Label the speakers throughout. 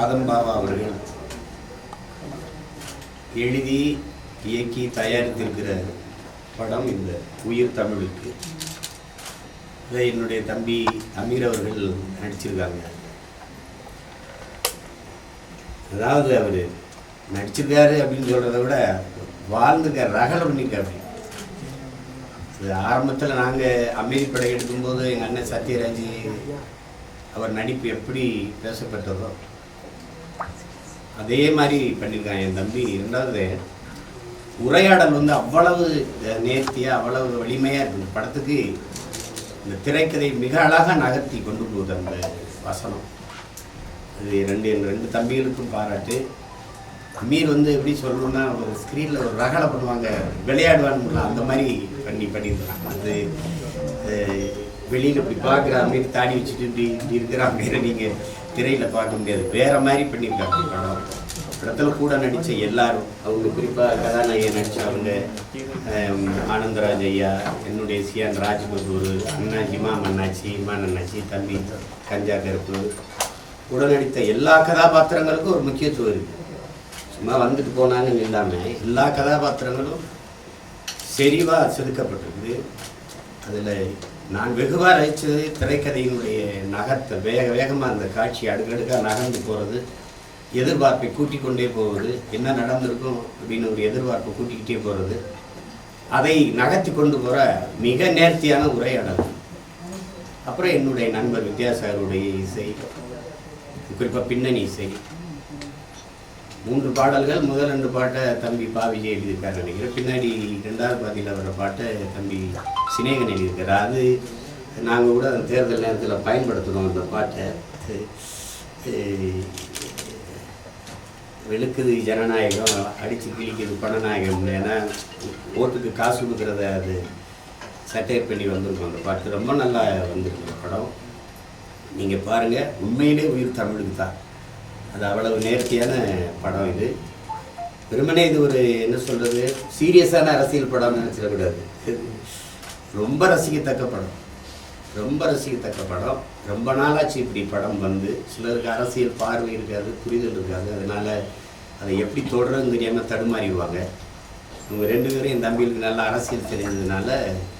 Speaker 1: ஆதம் பாபா அவர்கள் எழுதி இயக்கி தயாரித்திருக்கிற படம் இந்த உயிர் தமிழுக்கு. இதை என்னுடைய தம்பி அமீர் அவர்கள் நடிச்சிருக்காங்க. அதாவது அவர் நடிச்சிருக்காரு அப்படின்னு சொல்கிறத விட வாழ்ந்துக்க ரகல பண்ணியிருக்காரு இது ஆரம்பத்தில் நாங்கள் அமைதி படை எடுக்கும்போது எங்கள் அண்ணன் சத்யராஜ் அவர் நடிப்பு எப்படி பேசப்பட்டதோ அதே மாதிரி பண்ணியிருக்கான் என் தம்பி ரெண்டாவது உரையாடல் வந்து அவ்வளவு நேர்த்தியாக அவ்வளவு வலிமையாக இருக்குது படத்துக்கு இந்த திரைக்கதை மிக அழகாக நகர்த்தி கொண்டு போகுது அந்த வசனம். அது ரெண்டு என் ரெண்டு தம்பிகளுக்கும் பாராட்டு. அமீர் வந்து எப்படி சொல்லணும்னா ஒரு ஸ்க்ரீனில் ஒரு ரகலை பண்ணுவாங்க. விளையாடுவான்னு அந்த மாதிரி பண்ணி பண்ணியிருக்காங்க அது வெளியில் இப்படி பார்க்குற அமீர் தாடி வச்சுட்டு இப்படி இப்படி இருக்கிற அமீரை நீங்கள் திரையில் பார்க்க முடியாது. வேற மாதிரி பண்ணியிருக்காங்க படம். படத்தில் கூட நடித்த எல்லாரும் அவங்க குறிப்பாக கதாநாயகன் நடித்த அவங்க ஆனந்தராஜ் ஐயா என்னுடைய சியான் ராஜ்பகூர் அண்ணா இமாம் அண்ணாச்சி இமான் அண்ணாச்சி தம்பி கஞ்சா கருப்பு கூட நடித்த எல்லா கதாபாத்திரங்களுக்கும் ஒரு முக்கியத்துவம் இருக்குது சும்மா வந்துட்டு போனாங்கன்னு இல்லாமல் எல்லா கதாபாத்திரங்களும் செறிவாக செதுக்கப்பட்டிருக்குது அதில் நான் வெகுவாக ரசித்தது திரைக்கதையினுடைய நகர்த்தை வேக வேகமாக அந்த காட்சி அடுக்கடுக்காக நகர்ந்து போகிறது எதிர்பார்ப்பை கூட்டிக் கொண்டே போவது என்ன நடந்திருக்கும் அப்படின்னு ஒரு எதிர்பார்ப்பை கூட்டிக்கிட்டே போகிறது அதை நகர்த்தி கொண்டு போகிற மிக நேர்த்தியான உரையாடல் அப்புறம் என்னுடைய நண்பர் வித்யாசாகருடைய இசை குறிப்பாக பின்னணி இசை. மூன்று பாடல்கள் முதல் ரெண்டு பாட்டை தம்பி பா விஜய் எழுதியிருக்காரு நினைக்கிறேன். பின்னாடி ரெண்டாவது பாதியில் வர்ற பாட்டை தம்பி சினேகன் எழுதியிருக்காரு. அது நாங்கள் கூட அந்த தேர்தல் நேரத்தில் பயன்படுத்துகிறோம் அந்த பாட்டை. வெளுக்குது ஜனநாயகம் அடித்து கிழிக்குது பணநாயகம் ஏன்னா ஓட்டுக்கு காசு கொடுக்குறத அது சட்டையர் பண்ணி வந்திருக்கும் அந்த பாட்டு. ரொம்ப நல்லா வந்திருக்கு படம். நீங்கள் பாருங்கள் உண்மையிலே உயிர் தமிழுக்கு தான். அது அவ்வளவு நேர்த்தியான படம் இது. வெறுமனே இது ஒரு என்ன சொல்கிறது சீரியஸான அரசியல் படம்னு நினச்சிடக்கூடாது ரொம்ப ரசிக்கத்தக்க படம். ரொம்ப ரசிக்கத்தக்க படம். ரொம்ப நாளாச்சு இப்படி படம் வந்து. சிலருக்கு அரசியல் பார்வை இருக்காது புரிதல் இருக்காது. அதனால் அதை எப்படி தொடர்றதுன்னு தெரியாமல் தடுமாறிடுவாங்க. இவங்க ரெண்டு பேரும் என் தம்பிகளுக்கு நல்லா அரசியல் தெரிஞ்சதுனால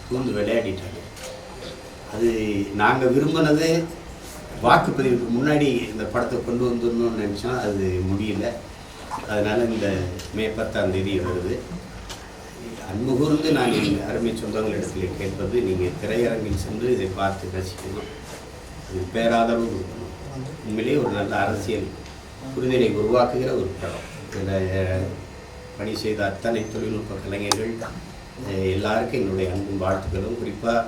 Speaker 1: கூந்து விளையாடிட்டாங்க. அது நாங்கள் விரும்பினது வாக்குப்பதிவுக்கு முன்னாடி இந்த படத்தை கொண்டு வந்துடணும்னு நினச்சோம் அது முடியல. அதனால் இந்த மே பத்தாம் தேதி வருது. அன்புகூர்ந்து நான் என் அருமை சொந்தங்களிடத்தில் கேட்பது நீங்கள் திரையரங்கில் சென்று இதை பார்த்து ரசிக்கணும். இது பேராதரவு கொடுக்கணும். உண்மையிலேயே ஒரு நல்ல அரசியல் புரிதலை உருவாக்குகிற ஒரு படம். இதில் பணி செய்த அத்தனை தொழில்நுட்ப கலைஞர்கள் எல்லாருக்கும் என்னுடைய அன்பும் வாழ்த்துக்களும். குறிப்பாக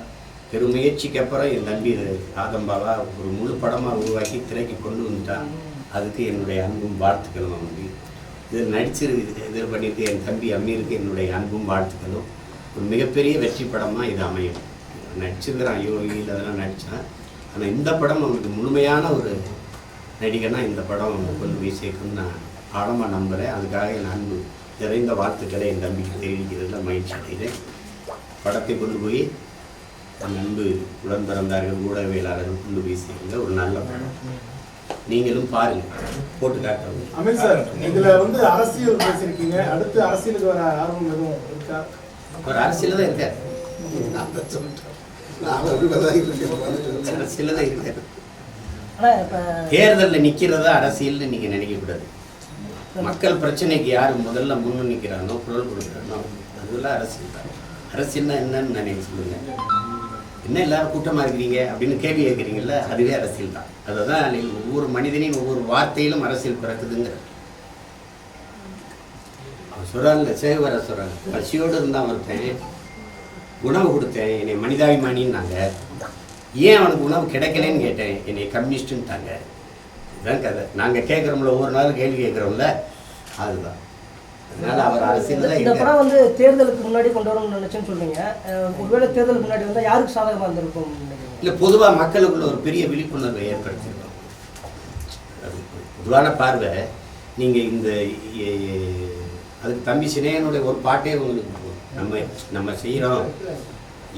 Speaker 1: பெருமுயற்சிக்கு அப்புறம் என் தம்பி இது ஆதம்பாவா ஒரு முழு படமாக உருவாக்கி திரைக்கு கொண்டு வந்துட்டான் அதுக்கு என்னுடைய அன்பும் வாழ்த்துக்களும் அவனுக்கு. இது நடிச்சிருக்கு இது பண்ணியிருக்கு என் தம்பி அம்மீருக்கு என்னுடைய அன்பும் வாழ்த்துக்களும். ஒரு மிகப்பெரிய வெற்றி படமாக இது அமையும். நடிச்சிருக்கிறான். யோகியில் அதெல்லாம் நடித்தான் ஆனால் இந்த படம் அவனுக்கு முழுமையான ஒரு நடிகனா இந்த படம் கொண்டு போய் சேர்க்கும்னு நான் ஆழமாக நம்புகிறேன் அதுக்காக என் அன்பு நிறைந்த வாழ்த்துக்களை என் தம்பிக்கு தெரிவிக்கிறதுல மகிழ்ச்சி அடைகிறேன். படத்தை கொண்டு போய் என் அன்பு உடன் பிறந்தார்கள் ஊடகவியலாளர்கள் கொண்டு போய் சேர்க்குங்க ஒரு நல்ல படம். நீங்களும் பாருங்க. போட்டு காட்டுறவங்க
Speaker 2: அமித் சார் இதுல வந்து அரசியல் பேசியிருக்கீங்க. அடுத்து அரசியலுக்கு வர ஆர்வம் எதுவும் இருக்கா?
Speaker 1: ஒரு அரசியல் தான் இருக்காரு. அரசியல் தான் இருக்காரு. தேர்தலில் நிற்கிறதா அரசியல்னு நீங்கள் நினைக்கக்கூடாது மக்கள் பிரச்சனைக்கு யார் முதல்ல முன்னு நிற்கிறானோ குரல் கொடுக்குறானோ அதெல்லாம் அரசியல் தான். அரசியல்னா என்னன்னு நினைக்க சொல்லுங்க. என்ன எல்லாரும் கூட்டமாக இருக்கிறீங்க அப்படின்னு கேள்வி கேட்குறீங்கல்ல அதுவே அரசியல் தான் அதை தான் நீங்கள் ஒவ்வொரு மனிதனையும் ஒவ்வொரு வார்த்தையிலும் அரசியல் பிறக்குதுங்கிற. அவர் சொல்கிறாங்க சேவர சொல்கிறாங்க பசியோடு இருந்தான் ஒருத்தன் உணவு கொடுத்தேன் என்னை மனிதாபிமானின்னாங்க. ஏன் அவனுக்கு உணவு கிடைக்கலன்னு கேட்டேன் என்னை கம்யூனிஸ்ட்டுன்ட்டாங்க இதுதான் கதை. நாங்கள் கேட்குறோம்ல ஒவ்வொரு நாளும் கேள்வி கேட்குறோம்ல அதுதான் அதனால அவர் அரசியல் தான்
Speaker 3: இந்த. படம் வந்து தேர்தலுக்கு முன்னாடி கொண்டு வரணும்னு நினைச்சேன்னு சொல்றீங்க ஒருவேளை தேர்தலுக்கு முன்னாடி வந்தா யாருக்கு சாதகமா இருந்திருக்கும்?
Speaker 1: இல்லை பொதுவாக மக்களுக்குள்ள ஒரு பெரிய விழிப்புணர்வை ஏற்படுத்தியிருக்கோம் பொதுவான பார்வை நீங்கள் இந்த அதுக்கு தம்பி சினேயனுடைய ஒரு பாட்டே உங்களுக்கு போதும். நம்ம நம்ம செய்கிறோம்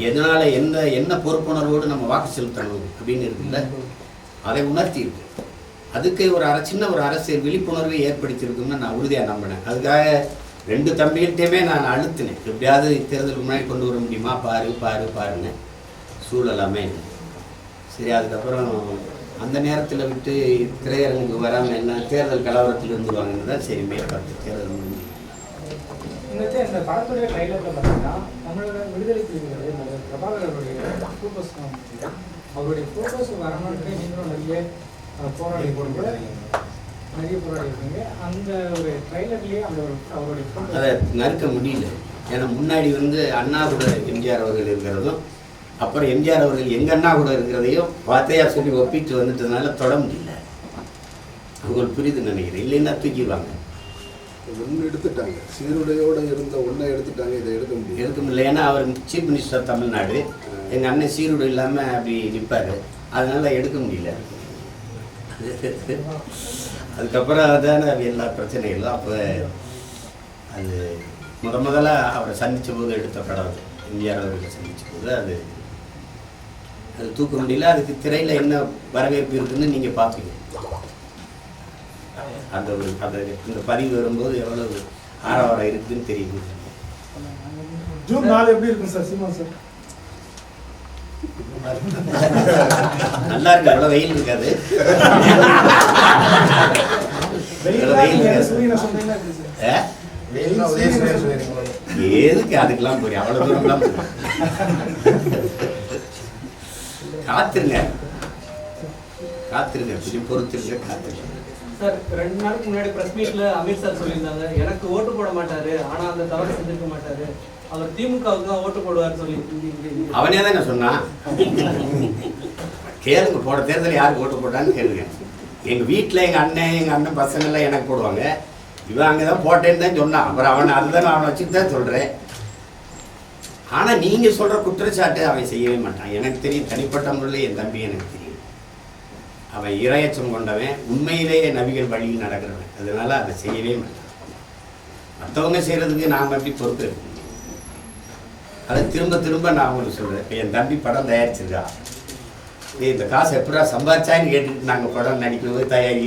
Speaker 1: எதனால எந்த என்ன பொறுப்புணர்வோடு நம்ம வாக்கு செலுத்தணும் அப்படின்னு இருக்குல்ல அதை உணர்த்தி இருக்கு அதுக்கு ஒரு அரை சின்ன ஒரு அரசியல் விழிப்புணர்வை ஏற்படுத்தியிருக்குன்னு நான் உறுதியாக நம்பினேன் அதுக்காக ரெண்டு தம்பிகள்கிட்டையுமே நான் அழுத்தினேன். எப்படியாவது தேர்தலுக்கு முன்னாடி கொண்டு வர முடியுமா? பாரு பாரு பாருன்னு சூழலாமே இல்லை. சரி அதுக்கப்புறம் அந்த நேரத்தில் விட்டு திரையரங்குக்கு வராமல் என்ன தேர்தல் கலவரத்தில் இருந்துருவாங்கன்னு தான் சரி மே தேர்தல் முடிஞ்சு.
Speaker 2: இந்த படத்துடைய பார்த்தீங்கன்னா தமிழக விடுதலை பிரபாகரனுடைய அவருடைய வரணுன்ட்டு நீங்களும் நிறைய போராடி போடுங்க நிறைய போராடி இருக்கீங்க. அந்த ஒரு ட்ரைலர்லயே அந்த ஒரு அவருடைய
Speaker 1: அதை நறுக்க முடியல. ஏன்னா முன்னாடி வந்து அண்ணா கூட எம்ஜிஆர் அவர்கள் இருக்கிறதும் அப்புறம் எம்ஜிஆர் அவர்கள் எங்க அண்ணா கூட இருக்கிறதையும் வார்த்தையா சொல்லி ஒப்பிட்டு வந்துட்டதுனால தொட முடியல. அவங்களுக்கு புரியுது நினைக்கிறேன். இல்லைன்னா தூக்கிடுவாங்க.
Speaker 4: ஒன்று எடுத்துட்டாங்க. சீருடையோட இருந்த ஒன்றை எடுத்துட்டாங்க. இதை எடுக்க முடியும்
Speaker 1: எடுக்க முடியல. ஏன்னா அவர் சீஃப் மினிஸ்டர் தமிழ்நாடு எங்க அண்ணன் சீருடு இல்லாம அப்படி நிற்பாரு அதனால எடுக்க முடியல. அதுக்கப்புறம் தானே எல்லா பிரச்சனைகளும் அப்போ அது முத முதல்ல அவரை சந்தித்த போது எடுத்த படம் அது. எம்ஜிஆர் அவர்களை சந்திச்ச போது அது. அது தூக்க முடியல அதுக்கு திரையில் என்ன வரவேற்பு இருக்குன்னு நீங்கள் பார்த்துக்கணும் அந்த ஒரு அந்த இந்த பதிவு வரும்போது எவ்வளவு ஆரவாரம் இருக்குதுன்னு தெரியுது
Speaker 2: ஜூன் நாலு எப்படி இருக்கும் சார் சீமா சார்?
Speaker 1: நல்லா இருக்கு. எவ்வளவு வெயில் இருக்காது? எதுக்கு அதுக்கெல்லாம் போய் அவ்வளவு தூரம்லாம் காத்துருங்க. காத்துருங்க. கொஞ்சம் பொறுத்துருங்க காத்துருங்க.
Speaker 5: சார் ரெண்டு நாளுக்கு முன்னாடி பிரஸ் மீட்ல அமித் சார் சொல்லியிருந்தாங்க. எனக்கு ஓட்டு போட மாட்டாரு. ஆனா அந்த தவறு செஞ்சிருக்க மாட்டாரு. அவர் திமுகவுக்கு தான் ஓட்டு போடுவார் சொல்லி
Speaker 1: அவனே தானே சொன்னான் கேளுங்க போட தேர்தல் யாருக்கு ஓட்டு போட்டான்னு கேளுங்க. எங்க வீட்டில் எங்க அண்ணன் எங்க அண்ணன் பசங்க எல்லாம் எனக்கு போடுவாங்க. இவன் அங்கே தான் போட்டேன்னு தான் சொன்னான். அப்புறம் அவனை அதுதான் அவனை வச்சுட்டு தான் சொல்கிறேன் ஆனால் நீங்கள் சொல்கிற குற்றச்சாட்டு அவன் செய்யவே மாட்டான். எனக்கு தெரியும் தனிப்பட்ட முறையில் என் தம்பி எனக்கு தெரியும். அவன் இரையச்சம் கொண்டவன். உண்மையிலேயே நபிகள் வழியில் நடக்கிறவன். அதனால் அதை செய்யவே மாட்டான். மற்றவங்க செய்கிறதுக்கு நாம எப்படி பொறுப்பு இருக்க அதை திரும்ப திரும்ப நான் உங்களுக்கு சொல்கிறேன் இப்போ என் தம்பி படம் தயாரிச்சிருக்கா இந்த காசு எப்படா சம்பாதிச்சான்னு கேட்டுட்டு நாங்கள் படம் நடிக்கிறது தயாரி